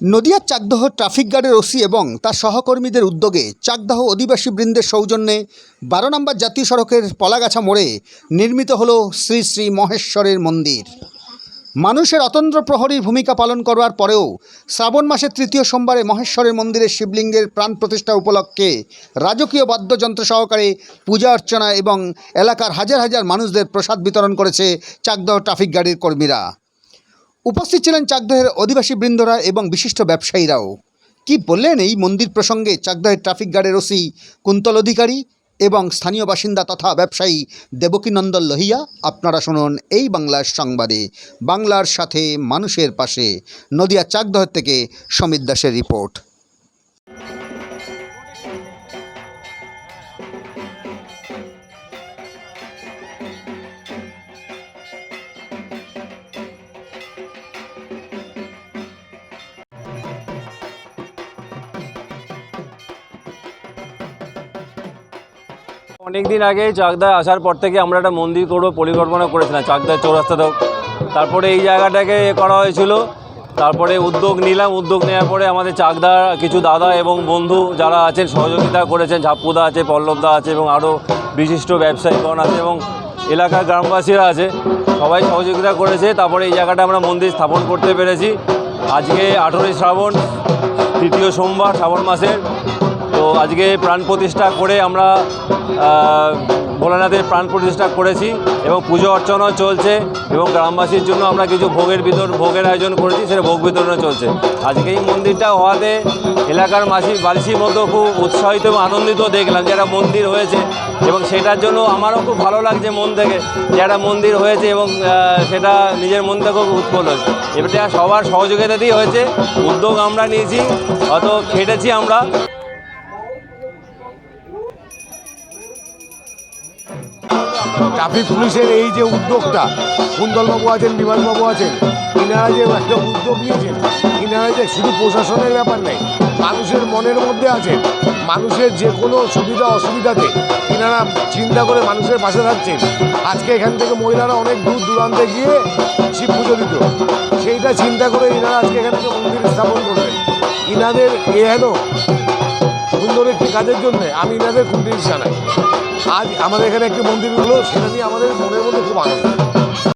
নদিয়ার চাকদহ ট্রাফিক গার্ডের ওসি এবং তার সহকর্মীদের উদ্যোগে চাকদহ অধিবাসী বৃন্দের সৌজন্যে বারো নম্বর জাতীয় সড়কের পলাগাছা মোড়ে নির্মিত হল শ্রী শ্রী মহেশ্বরের মন্দির। মানুষের অতন্ত্র প্রহরীর ভূমিকা পালন করার পরেও শ্রাবণ মাসের তৃতীয় সোমবারে মহেশ্বরের মন্দিরের শিবলিঙ্গের প্রাণ প্রতিষ্ঠা উপলক্ষে রাজকীয় বাদ্যযন্ত্র সহকারে পূজা অর্চনা এবং এলাকার হাজার হাজার মানুষদের প্রসাদ বিতরণ করেছে চাকদহ ট্রাফিক গাড়ির কর্মীরা। উপস্থিত ছিলেন চাকদহের অধিবাসী বৃন্দরা এবং বিশিষ্ট ব্যবসায়ীরাও। কি বললেন এই মন্দির প্রসঙ্গে চাকদহের ট্রাফিক গার্ডের ওসি, কুন্তল অধিকারী এবং স্থানীয় বাসিন্দা তথা ব্যবসায়ী দেবকীনন্দন লোহিয়া? আপনারা শুনুন এই বাংলার সংবাদে। বাংলার সাথে মানুষের পাশে। নদিয়া চাকদহের থেকে সমীর দাসের রিপোর্ট। অনেক দিন আগে চাকদায় আসার পর থেকে আমরা একটা মন্দির করব, পরিকল্পনা করেছিলাম। চাকদায় চৌরাস্তাতেও তারপরে এই জায়গাটাকে করা হয়েছিল। তারপরে উদ্যোগ নিলাম। উদ্যোগ নেওয়ার পরে আমাদের চাকদার কিছু দাদা এবং বন্ধু যারা আছেন, সহযোগিতা করেছেন। ঝাপ্পুদা আছে, পল্লবদা আছে এবং আরও বিশিষ্ট ব্যবসায়ীগণ আছে এবং এলাকার গ্রামবাসীরা আছে। সবাই সহযোগিতা করেছে। তারপরে এই জায়গাটা আমরা মন্দির স্থাপন করতে পেরেছি। আজকে আঠেরোই শ্রাবণ, তৃতীয় সোমবার, শ্রাবণ মাসের। তো আজকে প্রাণ প্রতিষ্ঠা করে আমরা ভোলানাথের প্রাণ প্রতিষ্ঠা করেছি এবং পুজো অর্চনাও চলছে এবং গ্রামবাসীর জন্য আমরা কিছু ভোগের বিতরণ, ভোগের আয়োজন করেছি, সেটা ভোগ বিতরণও চলছে। আজকে এই মন্দিরটা হওয়াতে এলাকার মাসি বালিশির মতো খুব উৎসাহিত এবং আনন্দিত দেখলাম যে একটা মন্দির হয়েছে এবং সেটার জন্য আমারও খুব ভালো লাগছে মন থেকে যে একটা মন্দির হয়েছে এবং সেটা নিজের মন থেকে খুব উৎফুল্ল হয়েছে। এটা সবার সহযোগিতাতেই হয়েছে, উদ্যোগ আমরা নিয়েছি, অত খেটেছি আমরা। ট্রাফিক পুলিশের এই যে উদ্যোগটা কুন্দলবাবু আছেন, বিমানবাবু আছেন, ইনারা যে একটা উদ্যোগ নিয়েছেন, ইনারা যে শুধু প্রশাসনের ব্যাপার নেই মানুষের মনের মধ্যে আছেন, মানুষের যে কোনো সুবিধা অসুবিধাতে ইনারা চিন্তা করে মানুষের পাশে থাকছেন। আজকে এখান থেকে মহিলারা অনেক দূর দূরান্তে গিয়ে শিব পুজো দিত। সেইটা চিন্তা করে ইনারা আজকে এখান থেকে মন্দির স্থাপন করবেন ইনাদের এ হেন সুন্দর একটি কাজের জন্য আমি ইনাদের খুব জানাই। আজ আমাদের এখানে একটি মন্দির হলো সেটা নিয়ে আমাদের মনের মধ্যে খুব আনন্দ।